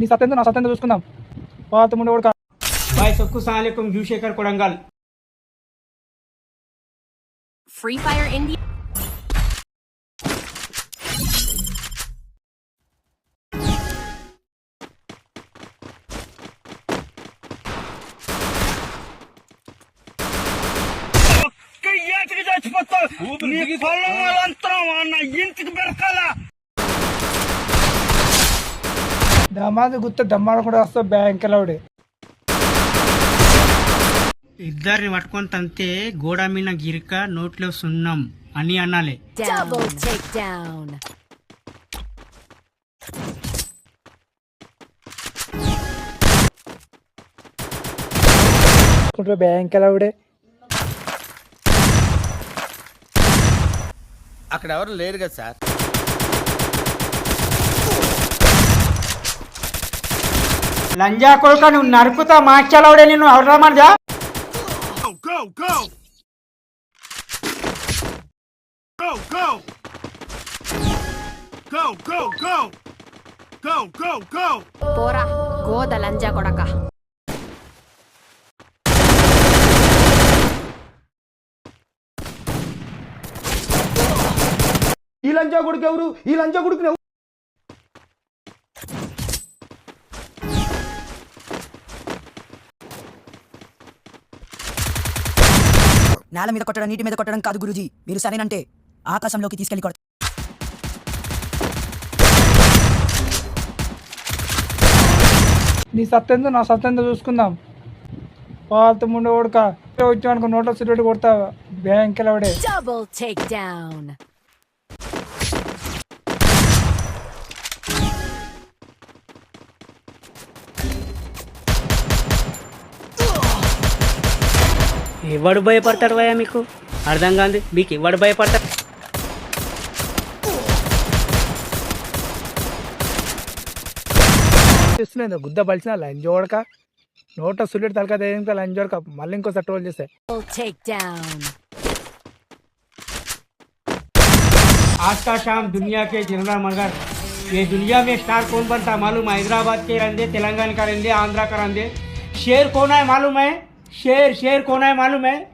నీ సత్యంతో నా సత్యంతో చూసుకుందాం. పాత ముందు కూడా బాయ్ సొక్కు సాలేకుం జూశేఖర్ కొడంగల్. Free Fire India. దమాది గుత్త దమ్మాడ కూడా వస్తా బ్యాంక్ లౌడే ఇద్దరిని పట్టుకొని తంతే గోడ మీద గిరిక నోట్లో సున్నం అని అనాలి. బ్యాంక్ లౌడే అక్కడ ఎవరు లేరు కదా సార్. లంజా కొడుక నువ్వు నరుకుతా మాక్యాలవుడే నేను ఎవరా మర్జా పోరా గోద లంజా కొడక. ఈ లంచా కొడుకు ఎవరు? ఈ లంచా కొడుకు ఎవరు? నేల మీద కొట్టడం నీటి మీద కొట్టడం కాదు గురుజీ. మీరు సరేనంటే ఆకాశంలోకి తీసుకెళ్ళి కొడతారు నీ సత్యంతో నా సత్యంతో చూసుకుందాం. పాత ముందు కూడా వచ్చానుకో నోట్లో సిగరెట్ కొడతా బ్యాంక్ లౌడే Double takedown. ఎవడు భయపడతాడు భయ మీకు అర్థం కాదు మీకు ఎవడు భయపడతాడు చేస్తున్నాయి గుద్ద బలిసిన లంచ్ చూడక నోట్లో సిగరెట్ తలకా ఇంకా లంచ్ చూడక మళ్ళీ ఇంకో సట్ రోల్ చేస్తాయి Double takedown. आज का शाम दुनिया के जनरल मगर ये दुनिया में स्टार कौन बनता मालूम है हैदराबाद के रंदे तेलंगाना का रंदे आंध्रा का रंदे शेर कौन है मालूम है शेर शेर कौन है मालूम है?